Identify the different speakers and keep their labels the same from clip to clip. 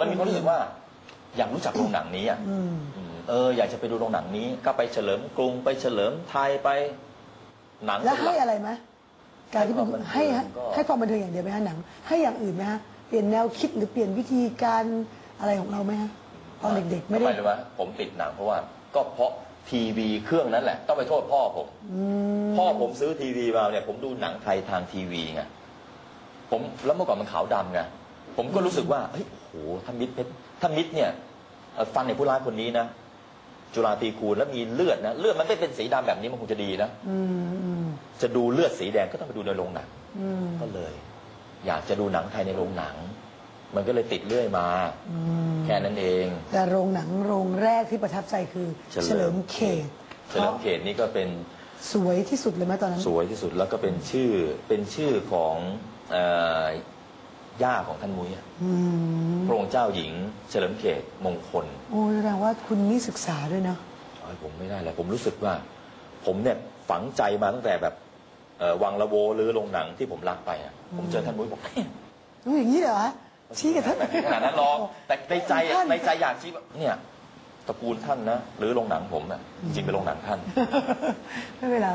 Speaker 1: มันมีความรู้สึกว่าอยากรู้จักโรงหนังนี้อะ
Speaker 2: อืม
Speaker 1: อืมเอออยากจะไปดูโรงหนังนี้ ก็ไปเฉลิมกรุงไปเฉลิมไทยไปหนัง
Speaker 2: แล้ว
Speaker 1: เป็นห
Speaker 2: ให้
Speaker 1: ลัก
Speaker 2: อะไรไหมการที่เป็น
Speaker 1: ให้ความบันเทิง
Speaker 2: ให้
Speaker 1: ก็
Speaker 2: ให้ความบันเทิงอย่างเดียวไหมฮะหนัง ให้อย่างอื่นไหมฮะเปลี่ยนแนวคิดหรือเปลี่ยนวิธีการอะไรของเราไหมฮะตอนเด็กๆไม่ได้
Speaker 1: ทำไมรู้ไหมผมติดหนังเพราะว่า ก็เพราะทีวีเครื่องนั้นแหละ ต้องไปโทษพ่อผม
Speaker 2: อืม
Speaker 1: พ่อผมซื้อทีวีมาเนี่ยผมดูหนังไทยทางทีวีไงผมแล้วเมื่อก่อนมันขาวดำไงผมก็รู้สึกว่าเฮ้ยโอ้ โหถ้ามิดเพชรถ้ามิดเนี่ยเอ่อฟันในผู้ร้ายคนนี้นะจุฬาตีคูณแล้วมีเลือดนะเลือดมันไม่เป็นสีดำแบบนี้มันคงจะดีนะ
Speaker 2: อืมอืม
Speaker 1: จะดูเลือดสีแดงก็ต้องไปดูในโรงหนัง
Speaker 2: อืม
Speaker 1: ก็เลย อยากจะดูหนังไทยในโรงหนัง มันก็เลยติดเรื่อยมา
Speaker 2: อืม
Speaker 1: แค่นั้นเอง
Speaker 2: แต่โรงหนังโรงแรกที่ประทับใจคือ
Speaker 1: เฉลิม
Speaker 2: เฉลิมเขต
Speaker 1: เฉลิมเขตนี่ก็เป็น
Speaker 2: สวยที่สุดเลยไหมตอนนั้น
Speaker 1: สวยที่สุดแล้วก็เป็นชื่อเป็นชื่อของเอ่อ ย่าของท่านมุ้ยอะ
Speaker 2: อืม
Speaker 1: พระองค์เจ้าหญิงเฉลิมเขตมงคล
Speaker 2: โอ้แสดงว่าคุณนี่ศึกษาด้วยเนาะ
Speaker 1: เอ้ยผมไม่ได้เลยผมรู้สึกว่า ผมเนี่ยฝังใจมาตั้งแต่แบบเอ่อวังละโวหรือโรงหนังที่ผมรักไปอะผมเจอท่านมุ้ยบอกเนี่ย
Speaker 2: รู้อย่างนี้เหรอชี้กับท่าน
Speaker 1: ไม่ขนาดนั้นหรอกแต่ในใจอะ
Speaker 2: ท่าน
Speaker 1: ในใจอยากชี้ว่าเนี่ยตระกูลท่านนะหรือโรงหนังผมอะจริงๆเป็นโรงหนังท่าน
Speaker 2: ไม่เป็นไร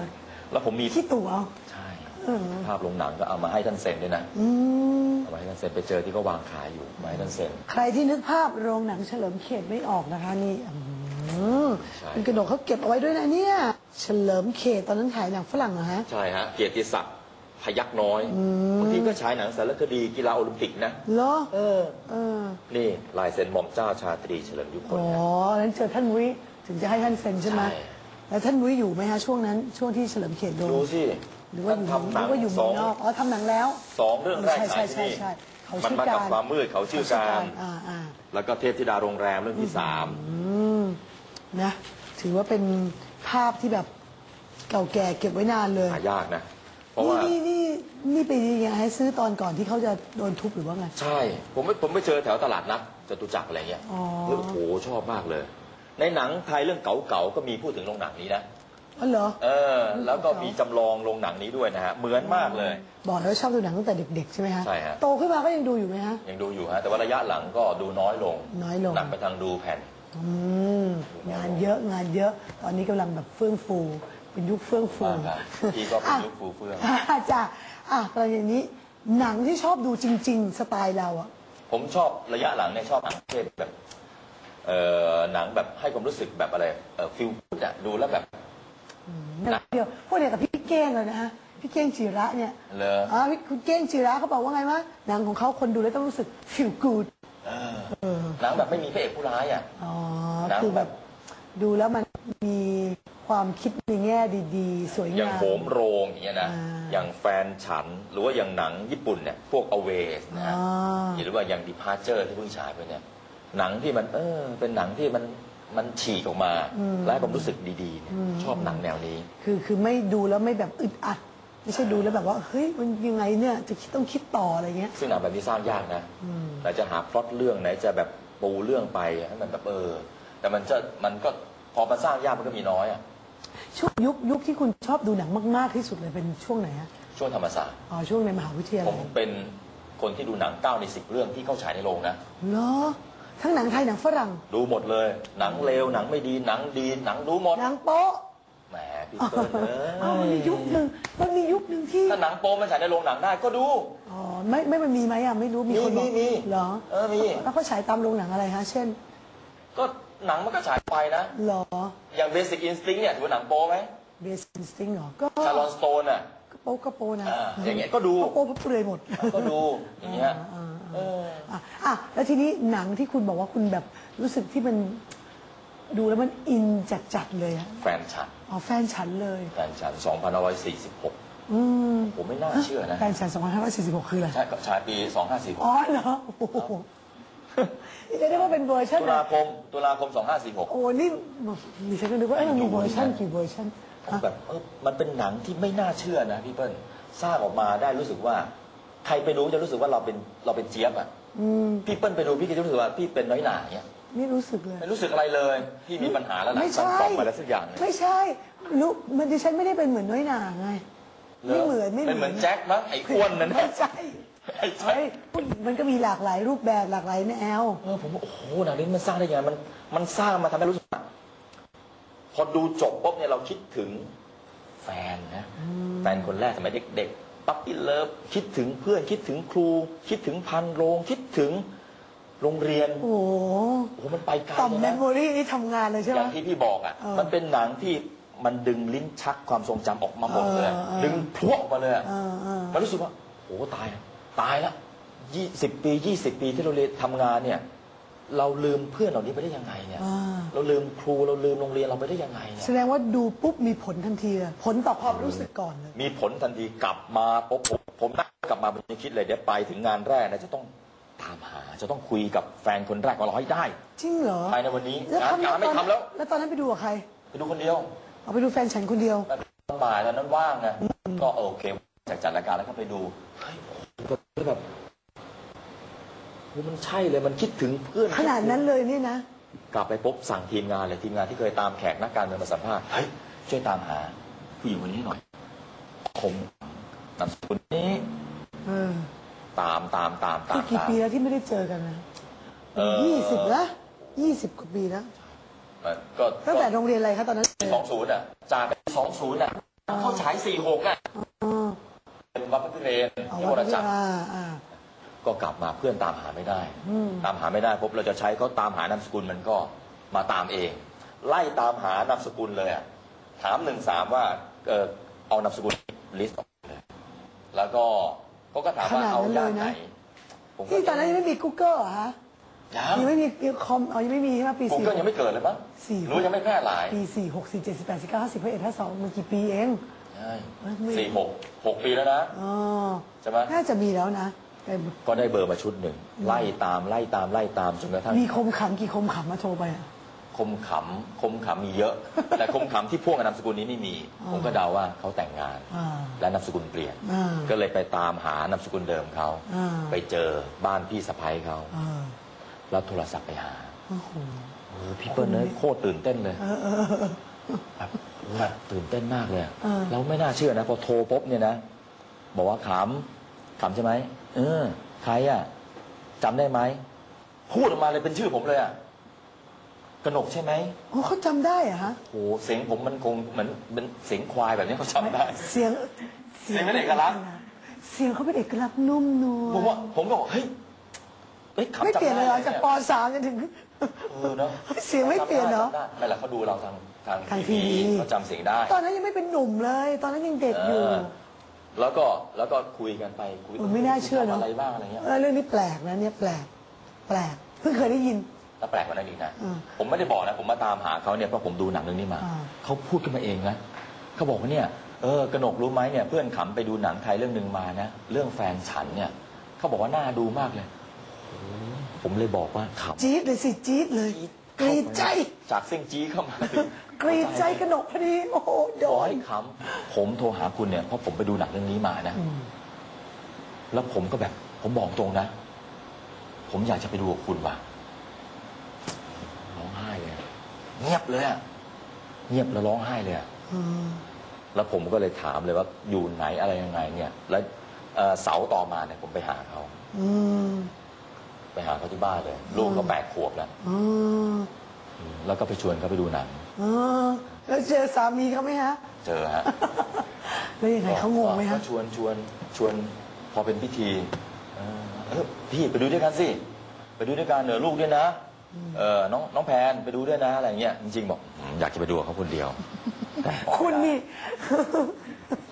Speaker 1: แล้วผมมี
Speaker 2: ขี้ตัวเอา
Speaker 1: ใช่
Speaker 2: เออ
Speaker 1: ภาพโรงหนังก็เอามาให้ท่านเซ็นด้วยนะ
Speaker 2: อืม
Speaker 1: เอามาให้ท่านเซ็นไปเจอที่เขาวางขายอยู่มาให้ท่านเซ็น
Speaker 2: ใครที่นึกภาพโรงหนังเฉลิมเขตไม่ออกนะคะนี่อืม
Speaker 1: ใช่
Speaker 2: เป็นกระดกเขาเก็บเอาไว้ด้วยนะเนี่ย เฉลิมเขตตอนนั้นขายหนังฝรั่งเหรอฮะ
Speaker 1: ใช่ฮะเกียรติศักดิ์พยักน้อยบางทีก็ฉายหนังสารคดีกีฬาโอลิมปิกนะ
Speaker 2: เหรอ
Speaker 1: เออ
Speaker 2: เออ
Speaker 1: นี่ลายเซ็นหม่อมเจ้าชาตรีเฉลิมยุคล
Speaker 2: อ๋อ
Speaker 1: นะ
Speaker 2: นั้นเจอท่านมุ้ยถึงจะให้ท่านเซ็นใช่ไหม
Speaker 1: ใช่
Speaker 2: แล้วท่านมุ้ยอยู่ไหมฮะช่วงนั้นช่วงที่เฉลิมเขตโดน
Speaker 1: ดูสิ
Speaker 2: หรือว่าอยู่
Speaker 1: ท่นทำหนั
Speaker 2: ห
Speaker 1: ง
Speaker 2: รือว่าอยู่
Speaker 1: ส
Speaker 2: เมื
Speaker 1: อ
Speaker 2: อง
Speaker 1: ง
Speaker 2: นอกอ๋อทำหนังแล้ว
Speaker 1: สองเรื่องแรก
Speaker 2: ใช่
Speaker 1: ฉายที่
Speaker 2: ใช่
Speaker 1: นี่
Speaker 2: ใช่เขา
Speaker 1: มัน
Speaker 2: ชื่อ
Speaker 1: มากับ
Speaker 2: การ
Speaker 1: ความมืดเขาชื่อการ
Speaker 2: อ่าอ่า
Speaker 1: แล้วก็เทพธิดาโรงแรมเรื่องที่สาม
Speaker 2: อืมนะ ถือว่าเป็นภาพที่แบบเก่าแก่เก็บไว้นานเลย
Speaker 1: หายากนะ เพราะว่า
Speaker 2: นี่นี่นี่ไปยังไงให้ซื้อตอนก่อนที่เขาจะโดนทุบหรือว่าไง
Speaker 1: ใช่ ผมไม่ผมไปเจอแถวตลาดนัดจตุจักรอะไรเงี้ย
Speaker 2: อ๋อ
Speaker 1: แล้วโอ้โหชอบมากเลย ในหนังไทยเรื่องเก่าๆก็มีพูดถึงโรงหนังนี้นะ
Speaker 2: อ๋อเหรอ
Speaker 1: เออ แล้วก็มีจำลองโรงหนังนี้ด้วยนะฮะ เหมือนมากเลย
Speaker 2: บอกแล้ววาชอบดูหนังตั้งแต่เด็ก ๆ ใช่ไหมฮะ
Speaker 1: ใช่ฮะ
Speaker 2: โตขึ้นมาก็ยังดูอยู่ไหมฮะ
Speaker 1: ยังดูอยู่ฮะ แต่ว่าระยะหลังก็ดูน้อยลง
Speaker 2: น้อยลง
Speaker 1: หนักไปทางดูแผ่น
Speaker 2: อืม งานเยอะงานเยอะ ตอนนี้กำลังแบบเฟื่องฟู เป็นยุคเฟื่องฟู
Speaker 1: มากครับพี่ก็เป็นยุคฟูเฟื่องะ
Speaker 2: จ้ะอะประเด็นนี้หนังที่ชอบดูจริง ๆ สไตล์เราอะ
Speaker 1: ผมชอบระยะหลังเนี่ยชอบหนังประเภทแบบ เอ่อ หนังแบบให้ความรู้สึกแบบอะไร เอ่อฟิลกูดอะดูแล้วแบบ
Speaker 2: เดียวพวกเดียวกับพี่เก้งเลยนะฮะพี่เก้งจิระเนี่ย
Speaker 1: เลอ
Speaker 2: อ๋อพี่คุณเก้งจิระเขาบอกว่าไงวะหนังของเขาคนดูแล้วต้องรู้สึก feel good
Speaker 1: หนังแบบไม่มีพระเอกผู้ร้ายอะ
Speaker 2: อ๋อ
Speaker 1: หนัง
Speaker 2: คือแบ
Speaker 1: แบบ บ
Speaker 2: ดูแล้วมันมีความคิดในแง่ดีๆ สวย
Speaker 1: อย่าง
Speaker 2: งาม
Speaker 1: โหมโรงอย่างเงี้ยนะ
Speaker 2: อ่า
Speaker 1: อย่างแฟนฉัน หรือว่าอย่างหนังญี่ปุ่นเนี่ย พวก a w a y นะฮะ
Speaker 2: อ่า
Speaker 1: หรือว่าอย่าง Departure ที่เพิ่งฉายไปเนี่ย หนังที่มัน เออ เป็นหนังที่มัน มันฉีกออกมา และให้ความรู้สึกดีๆเนี่ยชอบหนังแนวนี้
Speaker 2: คือคือไม่ดูแล้วไม่แบบอึดอัด ไม่ใช่ดูแล้วแบบว่าเฮ้ยมันยังไงเนี่ยจะคิดต้องคิดต่ออะไรเงี้ย
Speaker 1: ซึ่งหนังแบบนี้สร้างยากนะไหนจะหาพล็อตเรื่องไหนจะแบบปูเรื่องไปให้มันแบบเออ แต่มันจะมันก็พอมาสร้างยากมันก็มีน้อยอะ
Speaker 2: ช่วงยุคยุคที่คุณชอบดูหนังมาก ๆ ที่สุดเลยเป็นช่วงไหนฮะ
Speaker 1: ช่วงธรรมศาสตร์
Speaker 2: อ๋อช่วงในมหาวิทยา
Speaker 1: ผ
Speaker 2: ลั
Speaker 1: ม
Speaker 2: ย
Speaker 1: เป็นคนที่ดูหนังเก้าในสิบเรื่องที่เข้าฉายในโรงนะ
Speaker 2: เหรอ ทั้งหนังไทยหนังฝรั่ง
Speaker 1: ดูหมดเลย หนังเลวหนังไม่ดีหนังดีหนังดูหมด
Speaker 2: หนังโป๊ะ
Speaker 1: แหมพี่เปิ้ลเอ้
Speaker 2: อ้าวมันมี
Speaker 1: ย
Speaker 2: ยุคหนึ่งมันมียุคหนึ่งที่
Speaker 1: ถ้าหนังโป๊มันฉายในโรงหนังได้ก็ดู
Speaker 2: อ๋อไม่ไม่มันมีไหมอะไม่รู้มีคนบอก
Speaker 1: มีมี
Speaker 2: เหรอ
Speaker 1: เออมี
Speaker 2: แล้วเขาฉายตามโรงหนังอะไรฮะเช่น
Speaker 1: ก็หนังมันก็ฉายไปนะ
Speaker 2: เหรอ
Speaker 1: อย่าง Basic Instinct เนี่ยถือว่าหนังโป๊ไหม
Speaker 2: เบสซิสติ้งเหรอก็
Speaker 1: ชาลอนสโตนอะ
Speaker 2: ก็โป๊ะก็โป๊ะนะ
Speaker 1: อ่าอย่างเงี้ยก็ดู
Speaker 2: โป๊ะเพราะเปลือยหมด
Speaker 1: ก็ดูอย่างเงี้ย เออ
Speaker 2: อะอะแล้วทีนี้หนังที่คุณบอกว่าคุณแบบรู้สึกที่มันดูแล้วมันอินจัดๆเลยอะ
Speaker 1: แฟนฉัน
Speaker 2: อ๋อแฟนฉันเลย
Speaker 1: แฟนฉัน 2546
Speaker 2: อืม
Speaker 1: ผมไม่น่าเชื่อนะ
Speaker 2: แฟนฉัน2546 คืออะไร
Speaker 1: ใช่ก็ฉายปี
Speaker 2: อ๋อ
Speaker 1: 2546
Speaker 2: เหรอโอ้โหนี่จะเรียกว่าเป็นเวอร์ชัน
Speaker 1: ตุ
Speaker 2: แบ
Speaker 1: ลา
Speaker 2: บ
Speaker 1: คมตุลาคม 2546
Speaker 2: โอ้นี่ดิฉันก็นึกว่าเอ้ยมันมีเวอร์ชันกี่เวอร์ชัน
Speaker 1: ผมแบบเออมันเป็นหนังที่ไม่น่าเชื่อนะพี่เปิ้ลสร้างออกมาได้รู้สึกว่า ใครไปดูจะรู้สึกว่าเราเป็นเราเป็นเจี๊ยบอะ
Speaker 2: อืม
Speaker 1: พี่เปิ้ลไปดูพี่ก็จะรู้สึกว่าพี่เป็นน้อยหน่าเงี้ย
Speaker 2: ไม่รู้สึกเลย
Speaker 1: ไม่รู้สึกอะไรเลยพี่มีปัญหาแล้วนะ
Speaker 2: ไม่ใช่
Speaker 1: ตั้งกล่องมาแล้วสักอย่างหนึ่ง
Speaker 2: ไม่ใช่รู้มันดิฉันไม่ได้เป็นเหมือนน้อยหนาไง ไม่เหมือนไม่
Speaker 1: เป็นเหมือนแจ็คมั้งไอ้อ้วนนั่น
Speaker 2: ไม่
Speaker 1: น่ะ
Speaker 2: ใช่
Speaker 1: ใช่
Speaker 2: เฮ้ยมันก็มีหลากหลายรูปแบบหลากหลายแนว
Speaker 1: เออผมว่าโอ้โหหนังนี้มันสร้างได้ยังไงมันมันสร้างมาทำให้รู้สึกว่าพอดูจบปุ๊บเนี่ยเราคิดถึงแฟนนะแฟนคนแรกสมัยเด็กๆ ปั๊บปี้เลิฟคิดถึงเพื่อนคิดถึงครู คิดถึงพันโรงคิดถึงโรงเรียน
Speaker 2: โอ้โห
Speaker 1: โอ้โหมันไปไกล
Speaker 2: ต่อม
Speaker 1: เลย
Speaker 2: เม
Speaker 1: นะ
Speaker 2: มโมรีนี่ทำงานเลยใช่
Speaker 1: อ
Speaker 2: ไหม
Speaker 1: ย่างที่พี่บอกอะ
Speaker 2: เออ
Speaker 1: มันเป็นหนังที่มันดึงลิ้นชักความทรงจำออกมาหมดเลย
Speaker 2: เออเออ
Speaker 1: ดึงพรวกออกมาเลยอะ
Speaker 2: เออเออ
Speaker 1: มันรู้สึกว่าโอ้ตายอะตายละยี่สิบปียี่สิบปีที่เราเรียนทำงานเนี่ย เราลืมเพื่อนเหล่านี้ไปได้ยังไงเนี่ย
Speaker 2: อ่า
Speaker 1: เราลืมครูเราลืมโรงเรียนเราไปได้ยังไงเนี่ย
Speaker 2: แสดงว่าดูปุ๊บมีผลทันทีเลยผลต่อความรู้สึกก่อนเลย
Speaker 1: มีผลทันทีกลับมาปุ๊บผมผมนั่งกลับมาผมยังคิดเลยเดี๋ยวไปถึงงานแรกนะจะต้องตามหา จะต้องคุยกับแฟนคนแรกของเราให้ได้
Speaker 2: จริงเหรอ
Speaker 1: ภายในวันนี้
Speaker 2: แล้ว
Speaker 1: งาน
Speaker 2: ทำ
Speaker 1: การไม่ทำแล้ว
Speaker 2: แล้วตอนนั้นไปดูกับใคร
Speaker 1: ไปดูคนเดียว
Speaker 2: เอาไปดูแฟนฉันคนเดียว
Speaker 1: ตอนบ่ายตอนนั้นว่างไงก็โอเคจากจัดรายการแล้วก็ไปดูเฮ้ยก็แบบ โอ้มันใช่เลยมันคิดถึงเพื่อน
Speaker 2: ขนาดนั้นเลยนี่นะ
Speaker 1: กลับไปปุ๊บสั่งทีมงานเลยทีมงานที่เคยตามแขกนักการเมืองมาสัมภาษณ์เฮ้ยช่วยตามหา ผู้หญิงคนนี้หน่อยคมนามสกุลนี้
Speaker 2: เออ
Speaker 1: ตามตามตามตา
Speaker 2: คือ
Speaker 1: ม
Speaker 2: กี่
Speaker 1: ตาม
Speaker 2: ปีแล้วที่ไม่ได้เจอกันนะ
Speaker 1: เอ่อ
Speaker 2: ยี่สิบละยี่สิบกว่าปีแล้ว
Speaker 1: ก็
Speaker 2: ตั้งแต่โรงเรียนอะไรคะตอนนั้น
Speaker 1: สองศูนย์อะจากสองศูนย์อะเข้าฉายสี่หกอะ
Speaker 2: อ๋อ
Speaker 1: เป็นวัดพระพิเรน
Speaker 2: เอา
Speaker 1: ที่ว
Speaker 2: วั
Speaker 1: ร
Speaker 2: ด
Speaker 1: จักร
Speaker 2: อ่าอ่า
Speaker 1: ก็กลับมาเพื่อนตามหาไม่ได้
Speaker 2: อืม
Speaker 1: ตามหาไม่ได้ปุ๊บเราจะใช้เขาตามหานามสกุลมันก็มาตามเอง ไล่ตามหานามสกุลเลยอะถามหนึ่งสามว่าเออเอานามสกุลลิสต์ออกมาเลยแล้วก็เขาก็ถามว่า
Speaker 2: ขนาดนั้น
Speaker 1: เอาย่าน
Speaker 2: เลย
Speaker 1: ไหน
Speaker 2: นะ
Speaker 1: ผมก็
Speaker 2: ที่ตอนนั้นยังไม่มี Google เหรอฮะ
Speaker 1: ยัง
Speaker 2: ยังไม่มีคอมอ๋อยังไม่มีใช่ไหมปี
Speaker 1: ผม
Speaker 2: สี่
Speaker 1: ก็ยังไม่เกิดเลยมั้ง
Speaker 2: สี่
Speaker 1: รู้ยังไม่แพร่หลาย
Speaker 2: ปีสี่หกสี่เจ็ดสิบแปดสิบเก้าห้าสิบห้าเอ็ดห้าสองมันกี่ปีเอง
Speaker 1: ใช่
Speaker 2: ไม่
Speaker 1: สี่หกหกปีแล้วนะ
Speaker 2: อ๋อ
Speaker 1: ใช่ไหม
Speaker 2: น่าจะมีแล้วนะ แต่
Speaker 1: ก็ได้เบอร์มาชุดหนึ่งไล่ตามไล่ตามไล่ตามจนกระทั่ง
Speaker 2: มีคมขำกี่คมขำมาโทรไปอะ
Speaker 1: คมขำคมขำมีเยอะ แต่คมขำที่พ่วงกับนามสกุลนี้ไม่มี
Speaker 2: อ๋อ
Speaker 1: ผมก็เดาว่าเขาแต่งงาน
Speaker 2: อ่า
Speaker 1: และนามสกุลเปลี่ยน
Speaker 2: อ่า
Speaker 1: ก็เลยไปตามหานามสกุลเดิมเขา
Speaker 2: อ่า
Speaker 1: ไปเจอบ้านพี่สะพ้ยเขา
Speaker 2: อ่า
Speaker 1: แล้วโทรศัพท์ไปหา
Speaker 2: โอ้โห
Speaker 1: เออพี่เปิ้ลเนยโคตรตื่นเต้นเลย
Speaker 2: เออเออเออ
Speaker 1: แบบแบบตื่นเต้นมากเลยอะ
Speaker 2: เออ
Speaker 1: เราไม่น่าเชื่อนะ พอโทรปุ๊บเนี่ยนะ บอกว่าขำ ขำใช่ไหมเออ ใครอะจำได้ไหม พูดออกมาเลยเป็นชื่อผมเลยอะกนกใช่ไหม
Speaker 2: โอ้เขาจำได้เหรอะฮะ
Speaker 1: โอ้โหเสียงผมมันคงเหมือนเป็นเสียงควายแบบนี้เขาจำได้
Speaker 2: เสียง
Speaker 1: เสียงเป็นเอกลักษณ์
Speaker 2: เสียงเขาเป็นเอกลักษณ์นุ่มนวล
Speaker 1: ผมว่าผมก็บอกเฮ้ยเฮ้ยขำ
Speaker 2: ไม่
Speaker 1: จำ
Speaker 2: เปลี่ยนเลยเหรอ
Speaker 1: ได้
Speaker 2: จากปสามจนถึง
Speaker 1: เออเนาะ
Speaker 2: เสียงไม่เปลี่ยนเหรอ
Speaker 1: จำได้ไม่ละเขาดูเราทางทาง
Speaker 2: ทางทีวี
Speaker 1: เขาจำเสียงได้
Speaker 2: ตอนนั้นยังไม่เป็นหนุ่มเลย ตอนนั้นยังเด็กอยู่
Speaker 1: เออ แล้วก็แล้วก็คุยกันไปคุย
Speaker 2: โอ้ไม่น่าเชื่อเนอะ
Speaker 1: ทำอะไรบ้างอะไรเงี้ย
Speaker 2: เออเรื่องนี้แปลกนะเนี่ยแปลก แปลกเพิ่งเคยได้ยิน
Speaker 1: แล้วแปลกกว่านั้นอีกนะ
Speaker 2: อืม
Speaker 1: ผมไม่ได้บอกนะผมมาตามหาเขาเนี่ยเพราะผมดูหนังเรื่องนี้มา
Speaker 2: อ่า
Speaker 1: เขาพูดขึ้นมาเองนะเขาบอกว่าเนี่ยเออกนกรู้ไหมเนี่ยเพื่อนขำไปดูหนังไทยเรื่องหนึ่งมานะเรื่องแฟนฉันเนี่ยเขาบอกว่าน่าดูมากเลยโอ้โหผมเลยบอกว่าขำ
Speaker 2: จี๊ดเลยสิจี๊ดเลย กรีดใจ
Speaker 1: จากเส้นจี้เข้ามาถึง
Speaker 2: กรีดใจกระหนกพอดี โอ้โหโด
Speaker 1: ขอนให้ขำผมโทรหาคุณเนี่ยเพราะผมไปดูหนังเรื่องนี้มานะ
Speaker 2: อืม
Speaker 1: แล้วผมก็แบบ ผมบอกตรงนะ ผมอยากจะไปดูกับคุณว่ะร้องไห้เลยอะเงียบเลยอะเงียบแล้วร้องไห้เลยอะ
Speaker 2: อืม
Speaker 1: แล้วผมก็เลยถามเลยว่าอยู่ไหนอะไรยังไง เนี่ย แล้วเอ่อเสาร์ต่อมาเนี่ยผมไปหาเขา
Speaker 2: อืม
Speaker 1: ไปหาเขาที่บ้านเลย ลูกเขาแปดขวบแล้ว
Speaker 2: อืม
Speaker 1: อืมแล้วก็ไปชวนเขาไปดูหนัง
Speaker 2: อืมแล้วเจอสามีเขาไหมฮะ
Speaker 1: เจอฮะ
Speaker 2: แล้วยังไงเขางงไหม
Speaker 1: ก็
Speaker 2: ฮะ
Speaker 1: ชวนชวนชวนพอเป็นพิธีเออเออพี่ไปดูด้วยกันสิ ไปดูด้วยกันเนอลูกด้วยนะเออน้องน้องแพนไปดูด้วยนะอะไรเงี้ยจริงๆบอกอืมอยากจะไปดูกับเขาคนเดียวแต่
Speaker 2: คุณนี่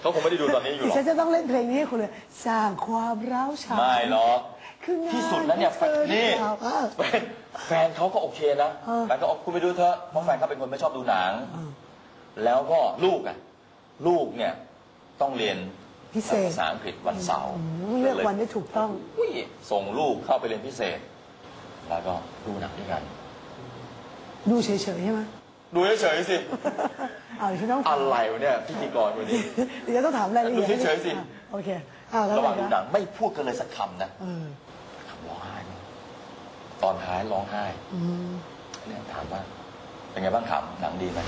Speaker 1: เขาคงไม่ได้ดูตอนนี้อยู่
Speaker 2: ดิ
Speaker 1: หรอ
Speaker 2: ฉั
Speaker 1: ก
Speaker 2: นจะต้องเล่นเพลงนี้ให้คุณเลย สร้างความร้าวฉาน
Speaker 1: ไม่หรอก
Speaker 2: คืองาน
Speaker 1: ที่สุดแล้วเนี่ย
Speaker 2: ที่เธอ
Speaker 1: นี่
Speaker 2: ได้กล่าวอ้าว
Speaker 1: แฟนแฟนเขาก็โอเคนะ
Speaker 2: เออ
Speaker 1: แฟนก็บอกคุณไปดูเถอะเพราะแฟนเขาเป็นคนไม่ชอบดูหนัง แล้วก็ลูกอะลูกเนี่ยต้องเรียน
Speaker 2: พิเศษ
Speaker 1: ภาษาอังกฤษวันเสาร์
Speaker 2: อืมเลือกวันได้ถูกต้อง
Speaker 1: อุ้ยส่งลูกเข้าไปเรียนพิเศษ แล้วก็ดูหนังด้วยกัน
Speaker 2: ดูเฉยๆใช่ไหม
Speaker 1: ดูเฉยๆสิ
Speaker 2: อ้าวเดี๋ยวฉันต้อง
Speaker 1: อะไรวะเนี่ยพิธีกรวันนี้
Speaker 2: เดี๋ยวต้องถามรายละเอียด
Speaker 1: ดูเฉยๆสิ
Speaker 2: อะโอเคอ้าวแล้ว
Speaker 1: ระหว่าง
Speaker 2: ไง
Speaker 1: ดู
Speaker 2: คะ
Speaker 1: หนังไม่พูดกันเลยสักคำนะ
Speaker 2: เออ
Speaker 1: ร้องไห้ไหม ตอนท้ายร้องไห้
Speaker 2: อืม
Speaker 1: เนี่ยถามว่าเป็นไงบ้างขำหนังดีไหม